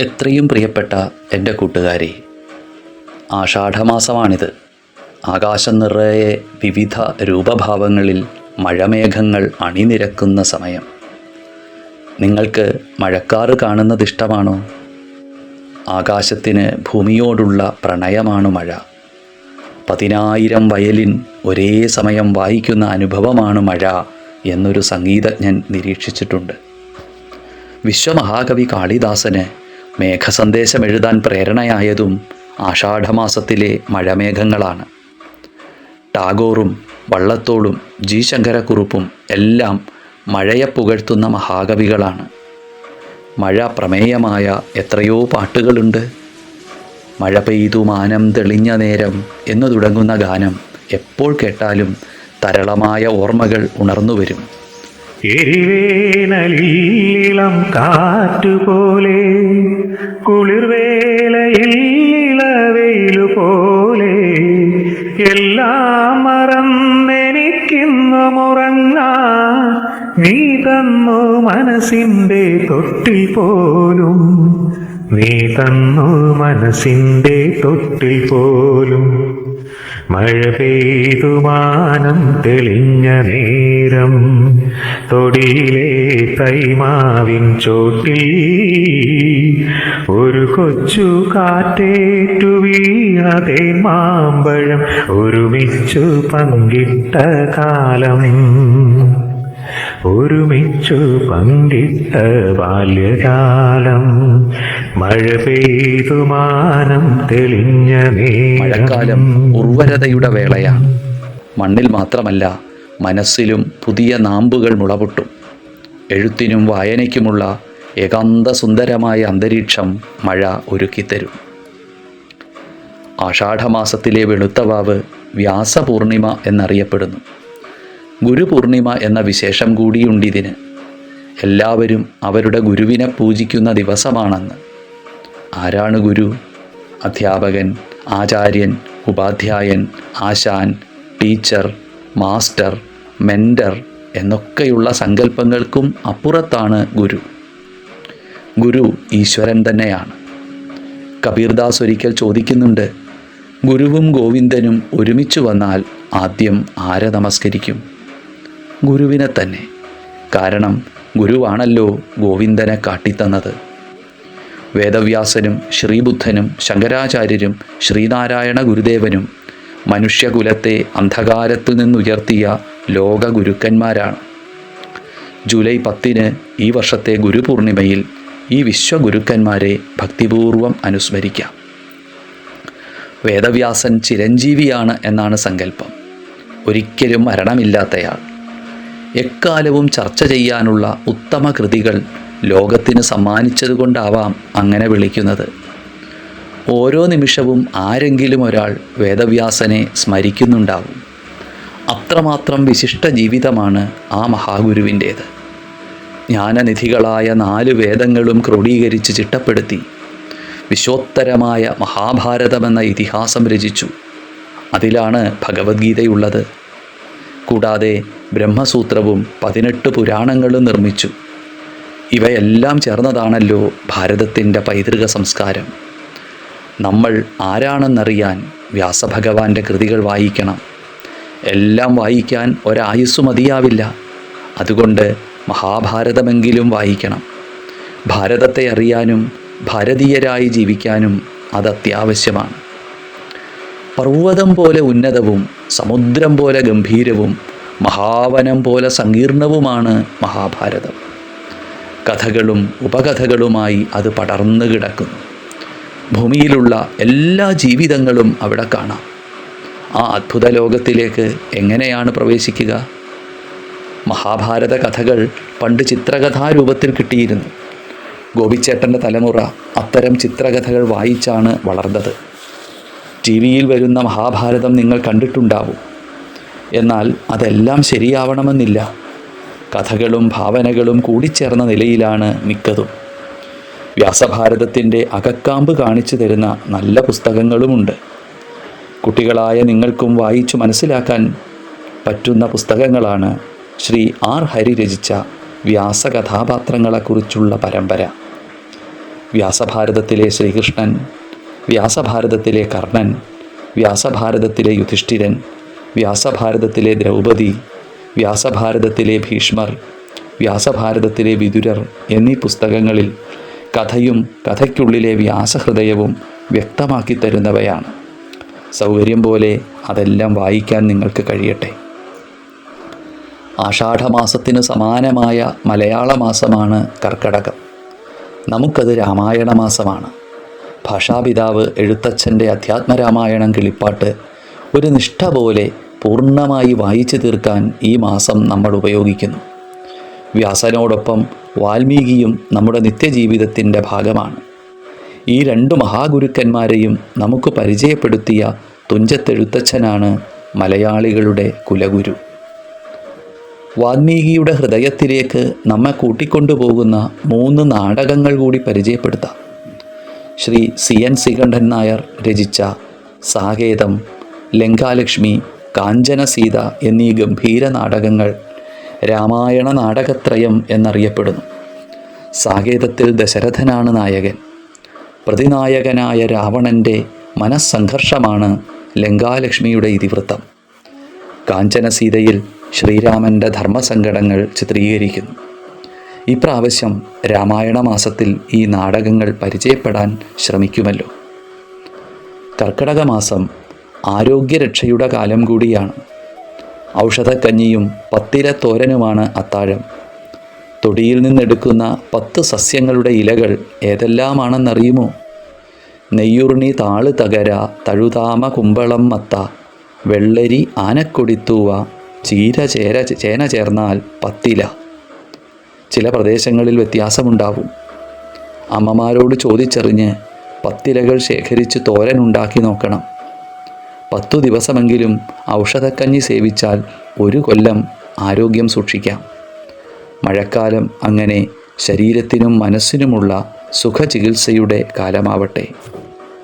എത്രയും പ്രിയപ്പെട്ട എന്റെ കൂട്ടുകാരി ആഷാഢമാസമാണിത്. ആകാശം നിറയെ വിവിധ രൂപഭാവങ്ങളിൽ മഴമേഘങ്ങൾ അണിനിരക്കുന്ന സമയം. നിങ്ങൾക്ക് മഴക്കാറ് കാണുന്നത് ഇഷ്ടമാണോ? ആകാശത്തിന് ഭൂമിയോടുള്ള പ്രണയമാണ് മഴ. പതിനായിരം വയലിൻ ഒരേ സമയം വായിക്കുന്ന അനുഭവമാണ് മഴ എന്നൊരു സംഗീതജ്ഞൻ നിരീക്ഷിച്ചിട്ടുണ്ട്. വിശ്വമഹാകവി കാളിദാസന് മേഘസന്ദേശം എഴുതാൻ പ്രേരണയായതും ആഷാഢമാസത്തിലെ മഴമേഘങ്ങളാണ്. ടാഗോറും വള്ളത്തോളും ജി ശങ്കരക്കുറുപ്പും എല്ലാം മഴയെ പുകഴ്ത്തുന്ന മഹാകവികളാണ്. മഴ പ്രമേയമായ എത്രയോ പാട്ടുകളുണ്ട്. മഴ പെയ്തു മാനം തെളിഞ്ഞ നേരം എന്നു തുടങ്ങുന്ന ഗാനം എപ്പോൾ കേട്ടാലും തരളമായ ഓർമ്മകൾ ഉണർന്നു വരും. എരിവേനലിളം കാറ്റുപോലെ കുളിർവേലയിൽ ഇളവെയിലു പോലെ എല്ലാം മറന്നെനിക്കുന്നു മുറങ്ങാൻ നീ തന്നു മനസ്സിന്റെ തൊട്ടിൽ പോലും നീ തന്നു മനസ്സിന്റെ തൊട്ടിൽ പോലും മഴ പെയ്തു മാനം തെളിഞ്ഞ നേരം തൊടിയിലെ തൈമാവിൻ ചോട്ടിൽ ഒരു കൊച്ചു കാറ്റേറ്റു വീണതെ മാമ്പഴം ഒരുമിച്ചു പങ്കിട്ട കാലം. ഒരുമിച്ചു പങ്കിട്ട ബാല്യകാലം. മഴ പെയ്തു മാനം തെളിഞ്ഞ മഴക്കാലം ഉർവരതയുടെ വേളയാണ്. മണ്ണിൽ മാത്രമല്ല മനസ്സിലും പുതിയ നാമ്പുകൾ മുളപൊട്ടും. എഴുത്തിനും വായനയ്ക്കുമുള്ള ഏകാന്ത സുന്ദരമായ അന്തരീക്ഷം മഴ ഒരുക്കിത്തരും. ആഷാഢമാസത്തിലെ വെളുത്തവാവ് വ്യാസപൂർണിമ എന്നറിയപ്പെടുന്നു. ഗുരുപൂർണിമ എന്ന വിശേഷം കൂടിയുണ്ടിതിന്. എല്ലാവരും അവരുടെ ഗുരുവിനെ പൂജിക്കുന്ന ദിവസമാണെന്ന്. ആരാണ് ഗുരു? അധ്യാപകൻ ആചാര്യൻ ഉപാധ്യായൻ ആശാൻ ടീച്ചർ മാസ്റ്റർ മെൻഡർ എന്നൊക്കെയുള്ള സങ്കല്പങ്ങൾക്കും അപ്പുറത്താണ് ഗുരു. ഗുരു ഈശ്വരൻ തന്നെയാണ്. കബീർദാസ് ഒരിക്കൽ ചോദിക്കുന്നുണ്ട് ഗുരുവും ഗോവിന്ദനും ഒരുമിച്ച് വന്നാൽ ആദ്യം ആരെ നമസ്കരിക്കും? ഗുരുവിനെ തന്നെ. കാരണം ഗുരുവാണല്ലോ ഗോവിന്ദനെ കാട്ടിത്തന്നത്. വേദവ്യാസനും ശ്രീബുദ്ധനും ശങ്കരാചാര്യരും ശ്രീനാരായണ ഗുരുദേവനും മനുഷ്യകുലത്തെ അന്ധകാരത്തിൽ നിന്നുയർത്തിയ ലോക ഗുരുക്കന്മാരാണ് ജൂലൈ പത്തിന് ഈ വർഷത്തെ ഗുരുപൂർണിമയിൽ ഈ വിശ്വഗുരുക്കന്മാരെ ഭക്തിപൂർവം അനുസ്മരിക്കാം. വേദവ്യാസൻ ചിരഞ്ജീവിയാണ് എന്നാണ് സങ്കല്പം. ഒരിക്കലും മരണമില്ലാത്തയാൾ. എക്കാലവും ചർച്ച ചെയ്യാനുള്ള ഉത്തമ കൃതികൾ ലോകത്തിന് സമ്മാനിച്ചതുകൊണ്ടാവാം അങ്ങനെ വിളിക്കുന്നത്. ഓരോ നിമിഷവും ആരെങ്കിലും ഒരാൾ വേദവ്യാസനെ സ്മരിക്കുന്നുണ്ടാവും. അത്രമാത്രം വിശിഷ്ട ജീവിതമാണ് ആ മഹാഗുരുവിന്റേത്. ജ്ഞാനനിധികളായ നാല് വേദങ്ങളും ക്രോഡീകരിച്ച് ചിട്ടപ്പെടുത്തി. വിശ്വോത്തരമായ മഹാഭാരതമെന്ന ഇതിഹാസം രചിച്ചു. അതിലാണ് ഭഗവത്ഗീതയുള്ളത്. കൂടാതെ ബ്രഹ്മസൂത്രവും പതിനെട്ട് പുരാണങ്ങളും നിർമ്മിച്ചു. ഇവയെല്ലാം ചേർന്നതാണല്ലോ ഭാരതത്തിന്റെ പൈതൃക സംസ്കാരം. നമ്മൾ ആരാണെന്നറിയാൻ വ്യാസഭഗവാന്റെ കൃതികൾ വായിക്കണം. എല്ലാം വായിക്കാൻ ഒരായുസ് മതിയാവില്ല. അതുകൊണ്ട് മഹാഭാരതമെങ്കിലും വായിക്കണം. ഭാരതത്തെ അറിയാനും ഭാരതീയരായി ജീവിക്കാനും അത് അത്യാവശ്യമാണ് പർവതം പോലെ ഉന്നതവും സമുദ്രം പോലെ ഗംഭീരവും മഹാവനം പോലെ സങ്കീർണവുമാണ് മഹാഭാരതം. കഥകളും ഉപകഥകളുമായി അത് പടർന്നു കിടക്കുന്നു. ഭൂമിയിലുള്ള എല്ലാ ജീവിതങ്ങളും അവിടെ കാണാം. ആ അത്ഭുത ലോകത്തിലേക്ക് എങ്ങനെയാണ് പ്രവേശിക്കുക? മഹാഭാരത കഥകൾ പണ്ട് ചിത്രകഥാരൂപത്തിൽ കിട്ടിയിരുന്നു. ഗോപിച്ചേട്ടന്റെ തലമുറ അത്തരം ചിത്രകഥകൾ വായിച്ചാണ് വളർന്നത്. ടി വിയിൽ വരുന്ന മഹാഭാരതം നിങ്ങൾ കണ്ടിട്ടുണ്ടാവും. എന്നാൽ അതെല്ലാം ശരിയാവണമെന്നില്ല. കഥകളും ഭാവനകളും കൂടിച്ചേർന്ന നിലയിലാണ് മിക്കതും. വ്യാസഭാരതത്തിന്റെ അകക്കാമ്പ് കാണിച്ചു തരുന്ന നല്ല പുസ്തകങ്ങളുമുണ്ട്. കുട്ടികളായ നിങ്ങൾക്കും വായിച്ചു മനസ്സിലാക്കാൻ പറ്റുന്ന പുസ്തകങ്ങളാണ് ശ്രീ ആർ ഹരി രചിച്ച വ്യാസകഥാപാത്രങ്ങളെക്കുറിച്ചുള്ള പരമ്പര. വ്യാസഭാരതത്തിലെ ശ്രീകൃഷ്ണൻ വ്യാസഭാരതത്തിലെ കർണൻ വ്യാസഭാരതത്തിലെ യുധിഷ്ഠിരൻ വ്യാസഭാരതത്തിലെ ദ്രൗപദി വ്യാസഭാരതത്തിലെ ഭീഷ്മർ വ്യാസഭാരതത്തിലെ വിതുരർ എന്നീ പുസ്തകങ്ങളിൽ കഥയും കഥയ്ക്കുള്ളിലെ വ്യാസഹൃദയവും വ്യക്തമാക്കി തരുന്നവയാണ്. സൗകര്യം പോലെ അതെല്ലാം വായിക്കാൻ നിങ്ങൾക്ക് കഴിയട്ടെ. ആഷാഢമാസത്തിന് സമാനമായ മലയാള മാസമാണ് കർക്കടകം. നമുക്കത് രാമായണ മാസമാണ് ഭാഷാപിതാവ് എഴുത്തച്ഛന്റെ അധ്യാത്മരാമായണം കിളിപ്പാട്ട് ഒരു നിഷ്ഠ പോലെ പൂർണമായി വായിച്ചു തീർക്കാൻ ഈ മാസം നമ്മൾ ഉപയോഗിക്കുന്നു. വ്യാസനോടൊപ്പം വാൽമീകിയും നമ്മുടെ നിത്യജീവിതത്തിന്റെ ഭാഗമാണ്. ഈ രണ്ട് മഹാഗുരുക്കന്മാരെയും നമുക്ക് പരിചയപ്പെടുത്തിയ തുഞ്ചത്തെഴുത്തച്ഛനാണ് മലയാളികളുടെ കുലഗുരു. വാൽമീകിയുടെ ഹൃദയത്തിലേക്ക് നമ്മെ കൂട്ടിക്കൊണ്ടുപോകുന്ന മൂന്ന് നാടകങ്ങൾ കൂടി പരിചയപ്പെടുത്താം. ശ്രീ സി എൻ ശ്രീകണ്ഠൻ നായർ രചിച്ച സാകേതം ലങ്കാലക്ഷ്മി കാഞ്ചന സീത എന്നീ ഗംഭീര നാടകങ്ങൾ രാമായണ നാടകത്രയം എന്നറിയപ്പെടുന്നു. സാകേതത്തിൽ ദശരഥനാണ് നായകൻ. പ്രതിനായകനായ രാവണന്റെ മനസ്സംഘർഷമാണ് ലങ്കാലക്ഷ്മിയുടെ ഇതിവൃത്തം. കാഞ്ചനസീതയിൽ ശ്രീരാമന്റെ ധർമ്മസങ്കടങ്ങൾ ചിത്രീകരിക്കുന്നു. ഇപ്രാവശ്യം രാമായണ മാസത്തിൽ ഈ നാടകങ്ങൾ പരിചയപ്പെടാൻ ശ്രമിക്കുമല്ലോ. കർക്കടക മാസം ആരോഗ്യരക്ഷയുടെ കാലം കൂടിയാണ്. ഔഷധക്കഞ്ഞിയും പത്തില തോരനുമാണ് അത്താഴം. തൊടിയിൽ നിന്നെടുക്കുന്ന പത്ത് സസ്യങ്ങളുടെ ഇലകൾ ഏതെല്ലാമാണെന്നറിയുമോ? നെയ്യൂർണി താൾ തകര തഴുതാമ കുമ്പളം മത്ത വെള്ളരി ആനക്കൊടിത്തൂവ ചീര ചേര ചേന ചേർന്നാൽ പത്തില. ചില പ്രദേശങ്ങളിൽ വ്യത്യാസമുണ്ടാവും. അമ്മമാരോട് ചോദിച്ചറിഞ്ഞ് പത്തിലകൾ ശേഖരിച്ച് തോരനുണ്ടാക്കി നോക്കണം. പത്തു ദിവസമെങ്കിലും ഔഷധക്കഞ്ഞി സേവിച്ചാൽ ഒരു കൊല്ലം ആരോഗ്യം സൂക്ഷിക്കാം. മഴക്കാലം അങ്ങനെ ശരീരത്തിനും മനസ്സിനുമുള്ള സുഖചികിത്സയുടെ കാലമാവട്ടെ.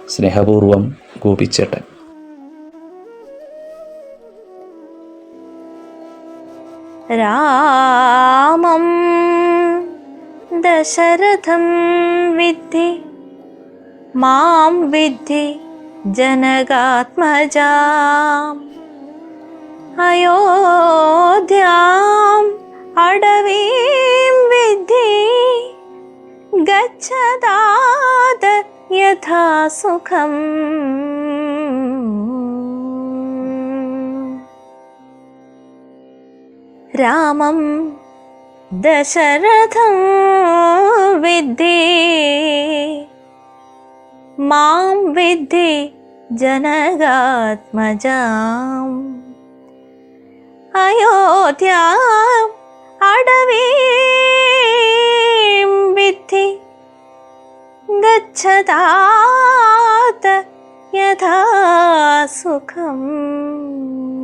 സ്നേഹപൂർവം ഗോപിച്ചേട്ടൻ. രാമം ദശരഥം വിദ്ധി മാം വിദ്ധി जनकात्मजा अयोध्याम् अडवीं विद्धि गच्छदात् यथा सुखम्। रामं दशरथं विद्धि मां विद्धि जनगात्मजाम्। अयोध्याम् अडवीं विद्धि गच्छतात् यथा सुखम्।